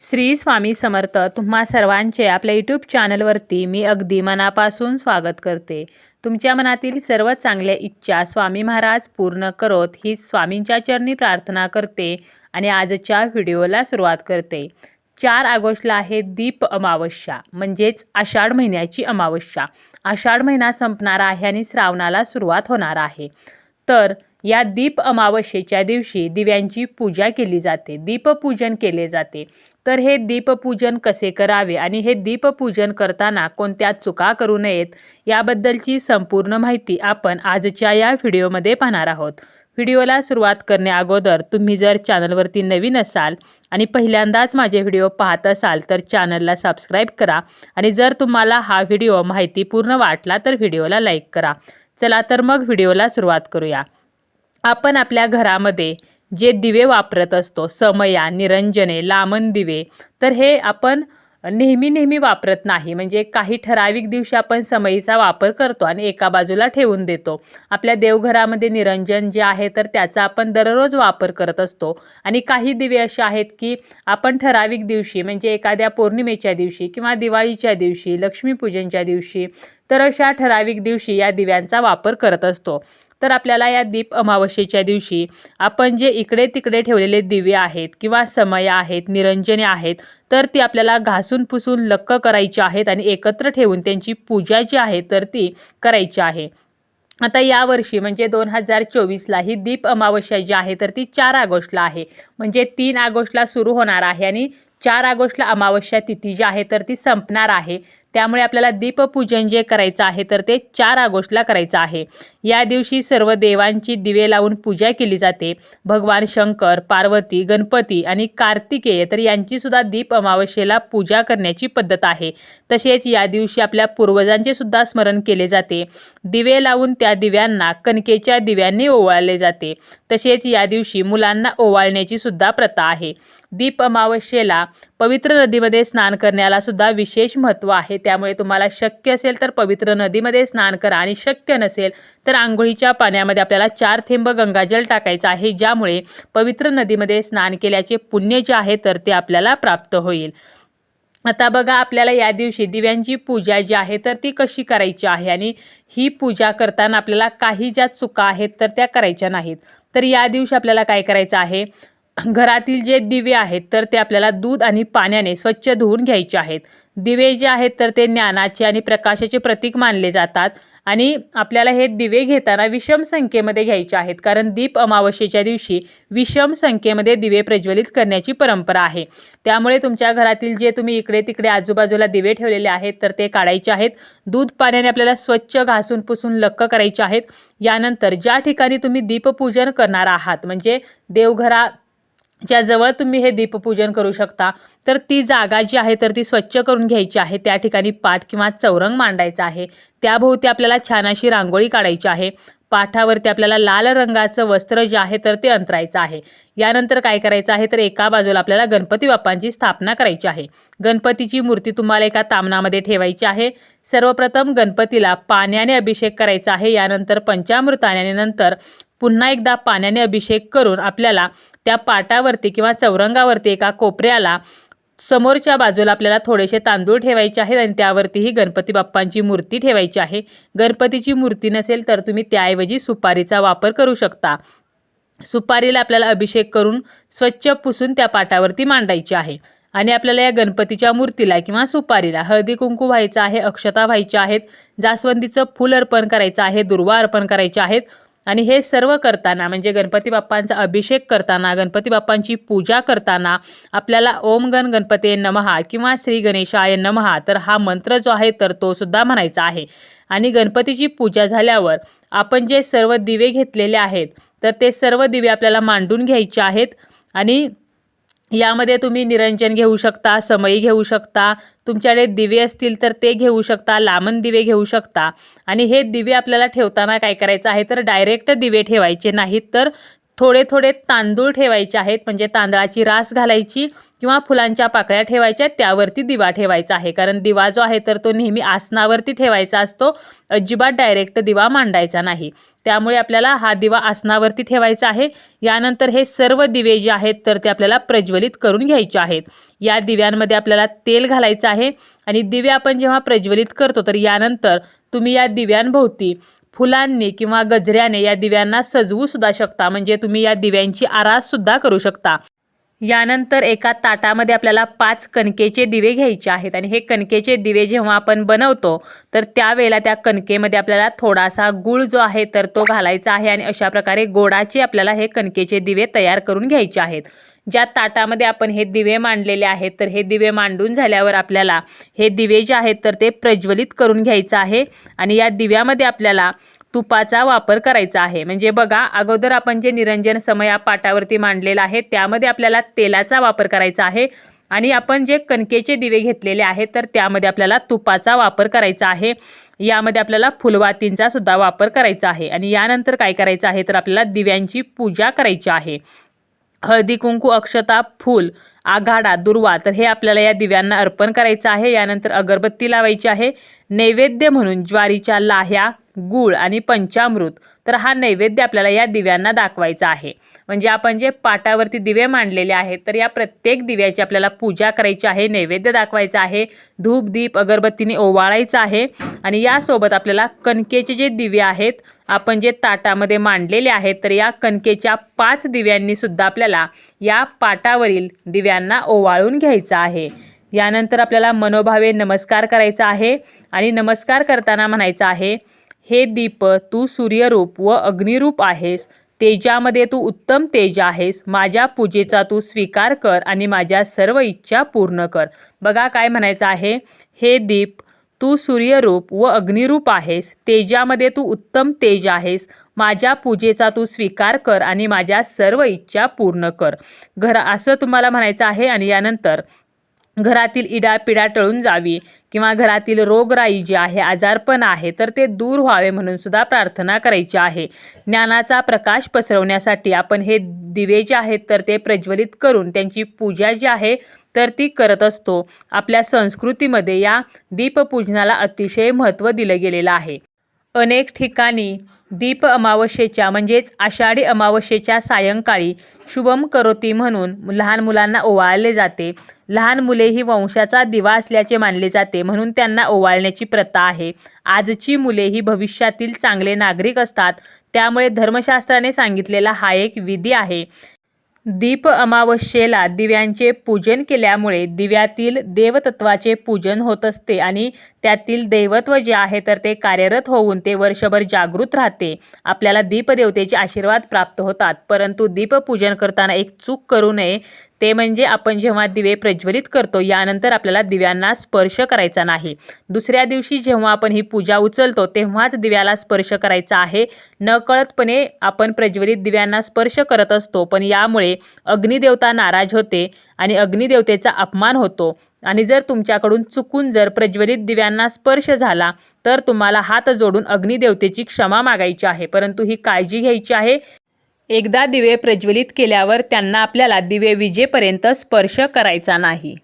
श्री स्वामी समर्थ तुम्हा सर्वांचे आपल्या यूट्यूब चॅनलवरती मी अगदी मनापासून स्वागत करते. तुमच्या मनातील सर्व चांगल्या इच्छा स्वामी महाराज पूर्ण करोत ही स्वामींच्या चरणी प्रार्थना करते आणि आजच्या व्हिडिओला सुरुवात करते. चार ऑगस्टला आहे दीप अमावस्या म्हणजेच आषाढ महिन्याची अमावस्या. आषाढ महिना संपणार आहे आणि श्रावणाला सुरुवात होणार आहे. तर या दीप अमावस्येच्या दिवशी दिव्यांची पूजा केली जाते. दीपपूजन केले जाते. तर हे दीपपूजन कसे करावे आणि हे दीपपूजन करताना कोणत्या चुका करू नयेत याबद्दलची संपूर्ण माहिती आपण आजच्या या व्हिडिओमध्ये पाहणार आहोत. व्हिडिओला सुरुवात करणे अगोदर तुम्ही जर चॅनलवरती नवीन असाल आणि पहिल्यांदाच माझे व्हिडिओ पाहत असाल तर चॅनलला सबस्क्राईब करा आणि जर तुम्हाला हा व्हिडिओ माहितीपूर्ण वाटला तर व्हिडिओला लाईक करा. चला तर मग व्हिडिओला सुरुवात करूया. आपण आपल्या घरामध्ये जे दिवे वापरत असतो समया निरंजने लामन दिवे तर हे आपण नेहमी नेहमी वापरत नाही. म्हणजे काही ठराविक दिवशी आपण समईचा वापर करतो आणि एका बाजूला ठेवून देतो. आपल्या देवघरामध्ये निरंजन जे आहे तर त्याचा आपण दररोज वापर करत असतो. आणि काही दिवे असे आहेत की आपण ठराविक दिवशी म्हणजे एखाद्या पौर्णिमेच्या दिवशी किंवा दिवाळीच्या दिवशी लक्ष्मीपूजनच्या दिवशी तर अशा ठराविक दिवशी या दिव्यांचा वापर करत असतो. तर आपल्याला या दीप अमावस्येच्या दिवशी आपण जे इकडे तिकडे ठेवलेले दिवे आहेत किंवा समय आहेत निरंजने आहेत तर ती आपल्याला घासून पुसून लक्क करायची आहेत आणि एकत्र ठेवून त्यांची पूजा जी आहे तर ती करायची आहे. आता यावर्षी म्हणजे दोन हजार चोवीसला ही दीप अमावस्या जी आहे तर ती चार ऑगस्टला आहे. म्हणजे तीन ऑगस्टला सुरू होणार आहे आणि चार ऑगस्टला अमावस्या तिथी जी आहे तर ती संपणार आहे. त्यामुळे आपल्याला दीपपूजन जे करायचं आहे तर ते चार ऑगस्टला करायचं आहे. या दिवशी सर्व देवांची दिवे लावून पूजा केली जाते. भगवान शंकर पार्वती गणपती आणि कार्तिकेय तर यांचीसुद्धा दीप अमावस्येला पूजा करण्याची पद्धत आहे. तसेच या दिवशी आपल्या पूर्वजांचे सुद्धा स्मरण केले जाते. दिवे लावून त्या दिव्यांना कणकेच्या दिव्यांनी ओवाळले जाते. तसेच या दिवशी मुलांना ओवाळण्याची सुद्धा प्रथा आहे. दीप अमावस्येला पवित्र नदीमध्ये स्नान करण्याला सुद्धा विशेष महत्त्व आहे. त्यामुळे तुम्हाला शक्य असेल तर पवित्र नदीमध्ये स्नान करा आणि शक्य नसेल तर आंघोळीच्या पाण्यामध्ये आपल्याला चार थेंब गंगाजल टाकायचं आहे ज्यामुळे पवित्र नदीमध्ये स्नान केल्याचे पुण्य जे आहे तर ते आपल्याला प्राप्त होईल. आता बघा आपल्याला या दिवशी दिव्यांची पूजा जी आहे तर ती कशी करायची आहे आणि ही पूजा करताना आपल्याला काही ज्या चुका आहेत तर त्या करायच्या नाहीत. तर या दिवशी आपल्याला काय करायचं आहे? घरातील जे दिवे आहेत तर ते आपल्याला दूध आणि पाण्याने स्वच्छ धुवून घ्यायचे आहेत. दिवे जे आहेत तर ते ज्ञानाचे आणि प्रकाशाचे प्रतीक मानले जातात आणि आपल्याला हे दिवे घेताना विषम संख्येमध्ये घ्यायचे आहेत कारण दीप अमावस्येच्या दिवशी विषम संख्येमध्ये दिवे प्रज्वलित करण्याची परंपरा आहे. त्यामुळे तुमच्या घरातील जे तुम्ही इकडे तिकडे आजूबाजूला दिवे ठेवलेले आहेत तर ते काढायचे आहेत. दूध पाण्याने आपल्याला स्वच्छ घासून पुसून लक्क करायचे आहेत. यानंतर ज्या ठिकाणी तुम्ही दीपपूजन करणार आहात म्हणजे देवघरा ज्या जवळ तुम्ही हे दीपपूजन करू शकता तर ती जागा जी आहे तर ती स्वच्छ करून घ्यायची आहे. त्या ठिकाणी पाठ किंवा चौरंग मांडायचा आहे. त्याभोवती आपल्याला छान अशी रांगोळी काढायची आहे. पाठावरती आपल्याला लाल रंगाचं वस्त्र जे आहे तर ते अंतरायचं आहे. यानंतर काय करायचं आहे तर एका बाजूला आपल्याला गणपती बाप्पांची स्थापना करायची आहे. गणपतीची मूर्ती तुम्हाला एका तामणामध्ये ठेवायची आहे. सर्वप्रथम गणपतीला पाण्याने अभिषेक करायचा आहे. यानंतर पंचामृताने नंतर पुन्हा एकदा पाण्याने अभिषेक करून आपल्याला त्या पाटावरती किंवा चौरंगावरती एका कोपऱ्याला समोरच्या बाजूला आपल्याला थोडेसे तांदूळ ठेवायचे आहेत आणि त्यावरतीही गणपती बाप्पांची मूर्ती ठेवायची आहे. गणपतीची मूर्ती नसेल तर तुम्ही त्याऐवजी सुपारीचा वापर करू शकता. सुपारीला आपल्याला अभिषेक करून स्वच्छ पुसून त्या पाटावरती मांडायची आहे. आणि आपल्याला या गणपतीच्या मूर्तीला किंवा सुपारीला हळदी कुंकू व्हायचं आहे अक्षता व्हायच्या आहेत जास्वंदीचं फूल अर्पण करायचं आहे दुर्वा अर्पण करायचे आहेत आणि हे सर्व करताना म्हणजे गणपती बाप्पांचा अभिषेक करताना गणपती बाप्पांची पूजा करताना आपल्याला ओम गण गणपते नमहा किंवा श्री गणेशाय नमहा तर हा मंत्र जो आहे तर तो सुद्धा म्हणायचा आहे. आणि गणपतीची पूजा झाल्यावर आपण जे सर्व दिवे घेतलेले आहेत तर ते सर्व दिवे आपल्याला मांडून घ्यायचे आहेत. आणि यामध्ये तुम्ही निरंजन घेऊ शकता समई घेऊ शकता तुमच्याकडे दिवे असतील तर ते घेऊ शकता लामण दिवे घेऊ शकता. आणि हे दिवे आपल्याला ठेवताना काय करायचं आहे तर डायरेक्ट दिवे ठेवायचे नाहीत तर थोडे थोडे तांदूळ ठेवायचे आहेत म्हणजे तांदळाची रास घालायची किंवा फुलांच्या पाकळ्या ठेवायच्या त्यावरती दिवा ठेवायचा आहे. कारण दिवा जो आहे तर तो नेहमी आसनावरती ठेवायचा असतो. अजिबात डायरेक्ट दिवा मांडायचा नाही. त्यामुळे आपल्याला हा दिवा आसनावरती ठेवायचा आहे. यानंतर हे सर्व दिवे जे आहेत तर ते आपल्याला प्रज्वलित करून घ्यायचे आहेत. या दिव्यांमध्ये आपल्याला तेल घालायचं आहे आणि दिवे आपण जेव्हा प्रज्वलित करतो तर यानंतर तुम्ही या दिव्यांभोवती फुलांनी किंवा गजऱ्याने या दिव्यांना सजवू सुद्धा शकता. म्हणजे तुम्ही या दिव्यांची आरास सुद्धा करू शकता. यानंतर एका ताटामध्ये आपल्याला पाच कणकेचे दिवे घ्यायचे आहेत. आणि हे कणकेचे दिवे जेव्हा आपण बनवतो तर त्यावेळेला त्या कणकेमध्ये आपल्याला थोडासा गूळ जो आहे तर तो घालायचा आहे. आणि अशा प्रकारे गोडाचे आपल्याला हे कणकेचे दिवे तयार करून घ्यायचे आहेत. ज्या ताटामध्ये आपण हे दिवे मांडलेले आहेत तर हे दिवे मांडून झाल्यावर आपल्याला हे दिवे जे आहेत तर ते प्रज्वलित करून घ्यायचं आहे. आणि या दिव्यामध्ये आपल्याला तुपाचा वापर करायचा आहे. म्हणजे बघा अगोदर आपण जे निरंजन समय या पाटावरती मांडलेलं आहे त्यामध्ये आपल्याला तेलाचा वापर करायचा आहे आणि आपण जे कणकेचे दिवे घेतलेले आहेत तर त्यामध्ये आपल्याला तुपाचा वापर करायचा आहे. यामध्ये आपल्याला फुलवातींचा सुद्धा वापर करायचा आहे आणि यानंतर काय करायचं आहे तर आपल्याला दिव्यांची पूजा करायची आहे. हळदी कुंकू अक्षता फूल आघाडा दुर्वा तर हे आपल्याला या दिव्यांना अर्पण करायचं आहे. यानंतर अगरबत्ती लावायची आहे. नैवेद्य म्हणून ज्वारीच्या लाह्या गूळ आणि पंचामृत. तर हा नैवेद्य आपल्याला या दिव्यांना दाखवायचा आहे. म्हणजे आपण जे पाटावरती दिवे मांडलेले आहेत तर या प्रत्येक दिव्याची आपल्याला पूजा करायची आहे नैवेद्य दाखवायचा आहे धूप दीप अगरबत्तीने ओवाळायचं आहे आणि यासोबत आपल्याला कणकेचे जे दिवे आहेत आपण जे ताटामध्ये मांडलेले आहेत तर या कणकेच्या पाच दिव्यांनी सुद्धा आपल्याला या पाटावरील दिव्यांना ओवाळून घ्यायचं आहे. यानंतर आपल्याला मनोभावे नमस्कार करायचा आहे आणि नमस्कार करताना म्हणायचं आहे हे दीप तू सूर्यरूप व अग्निरूप आहेस. तेजामध्ये तू उत्तम तेज आहेस. माझ्या पूजेचा तू स्वीकार कर आणि माझ्या सर्व इच्छा पूर्ण कर. बघा काय म्हणायचं आहे? हे दीप तू सूर्यरूप व अग्निरूप आहेस. तेजामध्ये तू उत्तम तेज आहेस. माझ्या पूजेचा तू स्वीकार कर आणि माझ्या सर्व इच्छा पूर्ण कर. घर असं तुम्हाला म्हणायचं आहे आणि यानंतर घरातील इडापिडा टळून जावी किंवा घरातील रोगराई जी आहे आजारपण आहे तर ते दूर व्हावे म्हणून सुद्धा प्रार्थना करायची आहे. ज्ञानाचा प्रकाश पसरवण्यासाठी आपण हे दिवे जे आहेत तर ते प्रज्वलित करून त्यांची पूजा जी आहे तर ती करत असतो. आपल्या संस्कृतीमध्ये या दीपपूजनाला अतिशय महत्त्व दिलं गेलेलं आहे. अनेक ठिकाणी दीप अमावस्येच्या म्हणजेच आषाढी अमावस्येच्या सायंकाळी शुभम करोती म्हणून लहान मुलांना ओवाळले जाते. लहान मुले ही वंशाचा दिवा असल्याचे मानले जाते म्हणून त्यांना ओवाळण्याची प्रथा आहे. आजची मुले ही भविष्यातील चांगले नागरिक असतात. त्यामुळे धर्मशास्त्राने सांगितलेला हा एक विधी आहे. दीप अमावस्येला दिव्यांचे पूजन केल्यामुळे दिव्यातील देवतत्वाचे पूजन होत असते आणि त्यातील दैवत्व जे आहे तर ते कार्यरत होऊन ते वर्षभर जागृत राहते. आपल्याला दीपदेवतेचे आशीर्वाद प्राप्त होतात परंतु दीपपूजन करताना एक चूक करू नये ते म्हणजे आपण जेव्हा दिवे प्रज्वलित करतो यानंतर आपल्याला दिव्यांना स्पर्श करायचा नाही. दुसऱ्या दिवशी जेव्हा आपण ही पूजा उचलतो तेव्हाच दिव्याला स्पर्श करायचा आहे. नकळतपणे आपण प्रज्वलित दिव्यांना स्पर्श करत असतो पण यामुळे अग्निदेवता नाराज होते आणि अग्निदेवतेचा अपमान होतो. आणि जर तुमच्याकडून चुकून जर प्रज्वलित दिव्यांना स्पर्श झाला तर तुम्हाला हात जोडून अग्निदेवतेची क्षमा मागायची आहे. परंतु ही काळजी घ्यायची आहे. एकदा दिवे प्रज्वलित केल्यावर त्यांना आपल्याला दिवे विजेपर्यंत स्पर्श करायचा नाही.